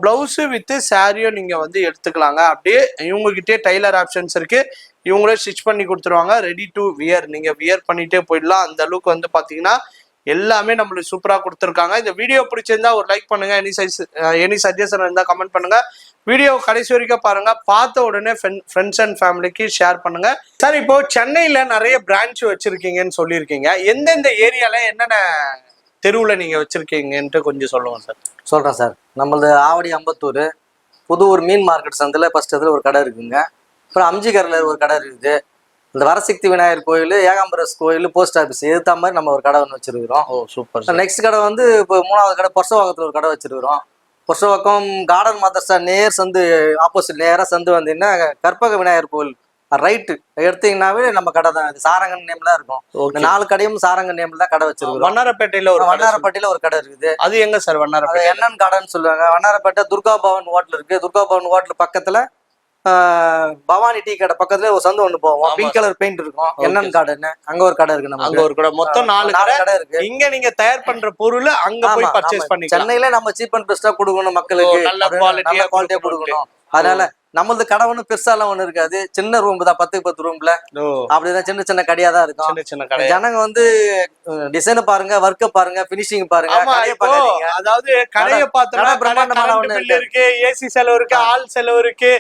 பிளவுஸு வித்து சாரியும் நீங்க வந்து எடுத்துக்கலாங்க. அப்படியே இவங்ககிட்டயே டைலர் ஆப்ஷன்ஸ் இருக்கு. இவங்களே ஸ்டிச் பண்ணி கொடுத்துருவாங்க. ரெடி டு வியர் நீங்க வியர் பண்ணிட்டே போயிடலாம். அந்த அளவுக்கு வந்து பாத்தீங்கன்னா எல்லாமே நம்மளுக்கு சூப்பரா கொடுத்துருக்காங்க. இந்த வீடியோ பிடிச்சிருந்தா ஒரு லைக் பண்ணுங்க. எனி சைஸ் எனி சஜஷன் இருந்தா கமெண்ட் பண்ணுங்க. வீடியோ கடைசி வரைக்கும் பாருங்க. பார்த்த உடனே ஃப்ரெண்ட்ஸ் அண்ட் ஃபேமிலிக்கு ஷேர் பண்ணுங்க. சார் இப்போ சென்னையில நிறைய பிரான்ச் வச்சிருக்கீங்கன்னு சொல்லியிருக்கீங்க. எந்தெந்த ஏரியால என்னென்ன தெருவில் நீங்க வச்சிருக்கீங்கன்ட்டு கொஞ்சம் சொல்லுங்க சார் சொல்றேன் சார் நம்மளது ஆவடி அம்பத்தூர் புதூர் மீன் மார்க்கெட் சந்தில் ஃபஸ்ட் இதில் ஒரு கடை இருக்குங்க. அப்புறம் அம்ஜிகரில் ஒரு கடை இருக்குது. இந்த வரசக்தி விநாயகர் கோயில் ஏகாம்பரஸ் கோயில் போஸ்ட் ஆஃபீஸ் எதிர்த்த மாதிரி நம்ம ஒரு கடை ஒன்று வச்சிருக்கிறோம். ஓ சூப்பர் நெக்ஸ்ட் கடை வந்து இப்போ மூணாவது கடை பொர்சவாக்கத்தில் ஒரு கடை வச்சிருக்கிறோம். பொர்சவாக்கம் கார்டன் மதர்ஸா நேர் சந்து ஆப்போசிட் நேராக சந்து வந்தீங்கன்னா கற்பக விநாயகர் கோயில் ரைட்டு எடுத்தீங்கன்னாவே நம்ம கடை தான். சாரங்கன் நேம்ல இருக்கும். நாலு கடையும் சாரங்கன் நேம்ல தான் கடை வச்சிருக்கிறோம். வண்ணாரப்பேட்டையில ஒரு. வண்ணாரப்பட்டியில ஒரு கடை இருக்குது. அது எங்க சார் வண்ணாரப்பேட்டை? என்னன்னு கடைன்னு சொல்லுவாங்க. வண்ணாரப்பேட்டை துர்கா பவன் ஹோட்டல் இருக்கு. துர்கா பவன் ஹோட்டல் பக்கத்துல பவானி டீ கடை பக்கத்துல ஒரு சந்து ஒண்ணு போவோம். பிங்க் கலர் பெயிண்ட் இருக்கும். என்னன்னு கார்டுன்னு அங்க ஒரு கடை இருக்கு அங்க நமக்கு ஒரு கூட. மொத்தம் நாலு கடை. இருக்கு. இங்க நீங்க தயார் பண்ற பொருள் அங்க போய். பர்ச்சேஸ் பண்ணிக்கலாம். சென்னையில நம்ம சீப் அண்ட் பெஸ்டா கொடுக்கணும் மக்களுக்கு. நல்ல நல்ல குவாலிட்டியா கொடுக்கணும். அதனால நம்மளது கடை ஒன்றும் பெருசாலாம் ஒண்ணு இருக்காது. சின்ன ரூம் தான் பத்துக்கு பத்து ரூம்ல அப்படிதான் சின்ன சின்ன கடையா தான் இருக்கும். சின்ன சின்ன கடை ஜனங்க வந்து டிசைனை பாருங்க ஒர்க்க பாருங்க பினிஷிங் பாருங்க. அதாவது கடைய பார்த்தோம்னா பில் இருக்கு. ஏசி செலவு இருக்கு ஆள் செலவு இருக்கு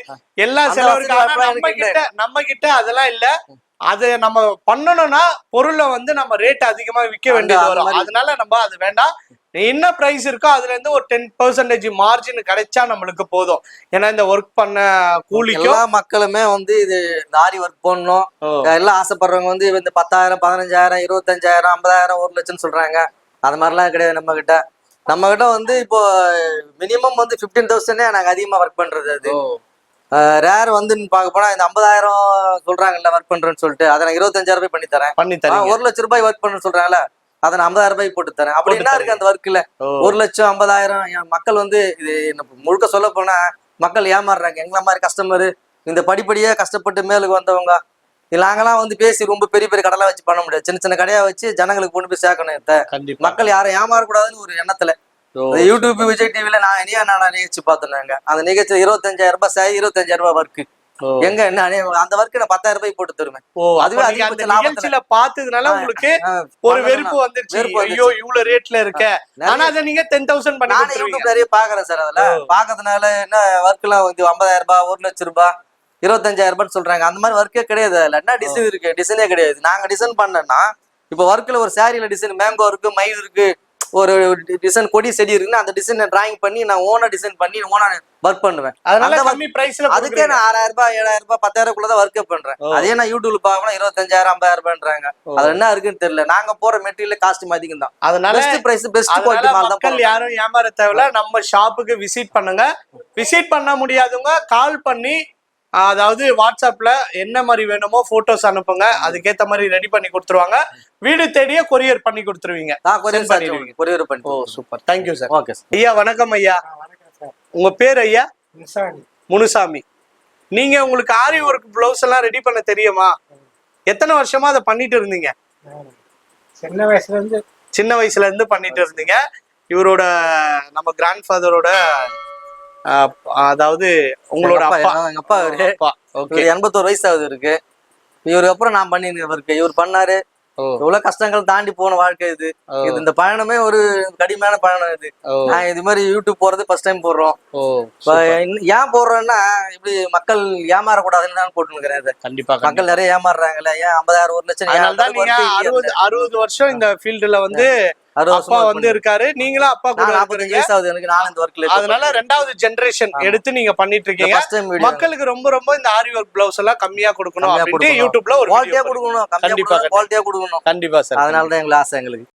எல்லா செலவு இருக்கு. நம்ம கிட்ட நம்ம கிட்ட அதெல்லாம் இல்ல. அது நம்ம பண்ணணும்னா பொருளை வந்து நம்ம ரேட் அதிகமா விற்க வேண்டியது வரும். அதனால நம்ம அது வேண்டாம். என்ன பிரைஸ் இருக்கோ அதுல இருந்து ஒரு டென் பர்சன்டேஜ் மார்ஜின் கிடைச்சா நம்மளுக்கு போதும். ஏன்னா இந்த ஒர்க் பண்ண கூலிக்கும் எல்லா மக்களுமே வந்து இது ஆரி ஒர்க் ஓ, எல்லாம் ஆசைப்படுறவங்க வந்து இந்த பத்தாயிரம் பதினஞ்சாயிரம் இருபத்தஞ்சாயிரம் ஐம்பதாயிரம் ஒரு லட்சம் சொல்றாங்க. அது மாதிரிலாம் கிடையாது நம்ம கிட்ட நம்ம கிட்ட வந்து இப்போ மினிமம் வந்து ஃபிஃப்டீன் தௌசண்டே நாங்க அதிகமா ஒர்க் பண்றது அது. ரேர் வந்து பார்க்க போனா இந்த ஐம்பதாயிரம் சொல்றாங்கல்ல ஒர்க் பண்றேன்னு சொல்லிட்டு அதை நான் இருபத்தஞ்சாயிரம் ரூபாய் பண்ணி தரேன் பண்ணி தரீங்க ஒரு லட்சம் ரூபாய் ஒர்க் பண்ண சொல்றாங்கல்ல. அதை நான் ஐம்பதாயிரம் ரூபாய் போட்டு தரேன் அப்படி என்ன இருக்கு அந்த ஒர்க்ல ஒரு லட்சம் ஐம்பதாயிரம் மக்கள் வந்து இது என்ன முழுக்க சொல்ல போனா மக்கள் ஏமாறுறாங்க. எங்களை மாதிரி கஸ்டமர் இந்த படிப்படியா கஷ்டப்பட்டு மேலுக்கு வந்தவங்க. இது நாங்கெல்லாம் வந்து பேசி ரொம்ப பெரிய பெரிய கடைலாம் வச்சு பண்ண முடியாது. சின்ன சின்ன கடையா வச்சு ஜனங்களுக்கு கொண்டு போய் சேர்க்கணும் மக்கள் யாரும் ஏமாறக்கூடாதுன்னு ஒரு எண்ணத்துல. யூடியூப் விஜய் டிவில நான் இனியா நான் நிகழ்ச்சி பார்த்தோம் அந்த நிகழ்ச்சி இருபத்தஞ்சாயிரம் ரூபாய் சாய் இருபத்தஞ்சாயிரம் ரூபாய் ஒர்க்கு. எங்க என்ன? அந்த ஒர்க்கு நான் பத்தாயிரம் ரூபாய் போட்டு தருவேன். ஓ அதுவே அதிகபட்ச லாபத்துல- பார்த்ததுனால உங்களுக்கு ஒரு வெறுப்பு வந்துருச்சு. ஐயோ இவ்வளவு ரேட்ல இருக்க. ஆனா அதை நீங்க டென் தௌசண்ட் பண்ணி நானே யூடியூப் நிறைய பாக்குறேன் சார் அதுல. பாக்கிறதுனால என்ன ஒர்க் எல்லாம் வந்து ஐம்பதாயிரம் ரூபாய் ஒரு லட்சம் ரூபாய் இருபத்தஞ்சாயிரம் ரூபாய்னு சொல்றாங்க. அந்த மாதிரி ஒர்க்கே கிடையாது. அதுல என்ன டிசைன் இருக்கு? டிசைனே கிடையாது. நாங்க டிசைன் பண்ணோம்னா இப்போ ஒர்க்ல ஒரு சாரியில டிசைன் மேங்கோ இருக்கு மயில் இருக்கு ஒரு டிசைன் கொடி செடி இருக்குன்னா அந்த டிசைனை டிராயிங் பண்ணி நான் ஓனா டிசைன் பண்ணி ஓனா ஒர்க் பண்ணுவேன். அதனால கம்மி பிரைஸ்ல அதுக்கே நான் ஆறாயிரம் ரூபாய் ஏழாயிரம் ரூபாய் பத்தாயிரம் குள்ளதான் ஒர்க் பண்றேன். அதே நான் யூடியூப்ல பார்க்கணும் இருபத்தஞ்சாயிரம் ஐம்பதாயிரம் ரூபாய்ன்றாங்க. அது என்ன இருக்குன்னு தெரியல. நாங்க போற மெட்டீரியல் காஸ்ட் அதிகம் தான். அதனால பெஸ்ட் பிரைஸ் பெஸ்ட் குவாலிட்டி மால் தான். யாரும் ஏமாற தேவையில்ல. நம்ம ஷாப்புக்கு விசிட் பண்ணுங்க. விசிட் பண்ண முடியாதவங்க கால் பண்ணி அதாவது வாட்ஸ்அப்ல என்ன மாதிரி வேணுமோ போட்டோஸ் அனுப்புங்க. அதுக்கேத்த மாதிரி ரெடி பண்ணி கொடுத்துருவாங்க. வீடு தேடியே கொரியர் பண்ணி கொடுத்துருவீங்க. நான் கொரியர். கொரியர் ஓ பண்ணி super thank you sir okay sir ஐயா வணக்கம் ஐயா. உங்க பேர் ஐயா? முனுசாமி. நீங்க உங்களுக்கு ஆரி ஒர்க் பிளவுஸ் எல்லாம் ரெடி பண்ண தெரியுமா? எத்தனை வருஷமா அதை பண்ணிட்டு இருந்தீங்க? சின்ன வயசுல இருந்து. சின்ன வயசுல இருந்து பண்ணிட்டு இருந்தீங்க. இவரோட நம்ம கிராண்ட் ஃபாதரோட அதாவது உங்களோட அப்பா எங்க அப்பா அவரு. ஓகே எண்பத்தோரு வயசு ஆகுது இருக்கு இவருக்கு அப்புறம் நான் பண்ணி இவருக்கு இவர் பண்ணாரு. இவ்வளவு கஷ்டங்கள் தாண்டி போன வாழ்க்கை இது. இது இந்த பயணமே ஒரு கடுமையான பயணம் இது. நான் இது மாதிரி யூடியூப் போறது ஃபர்ஸ்ட் டைம் போடுறோம். ஏன் போடுறோம்னா இப்படி மக்கள் ஏமாறக்கூடாதுன்னு தான் போட்டுருக்கிறேன் கண்டிப்பா மக்கள் நிறைய ஏமாறுறாங்கல்ல. ஏன் ஐம்பதாயிரம் ஒரு லட்சம் அறுபது அறுபது வருஷம் இந்த ஃபீல்டுல வந்து அப்பா வந்து இருக்காரு. நீங்களும் அப்பா கூட ஆகுது. எனக்கு நான் இந்த ஒர்க்ல அதனால ரெண்டாவது ஜெனரேஷன் எடுத்து நீங்க பண்ணிட்டு இருக்கீங்க. மக்களுக்கு ரொம்ப ரொம்ப இந்த ஆரி ஒர்க் பிளவுஸ் எல்லாம் கம்மியா கொடுக்கணும் அப்படின்ட்டு. யூடியூப்ல ஒரு குவாலிட்டியா கொடுக்கணும். கண்டிப்பா, குவாலிட்டியா கொடுக்கணும். கண்டிப்பா சார் அதனால தான் எங்களுக்கு ஆசை எங்களுக்கு.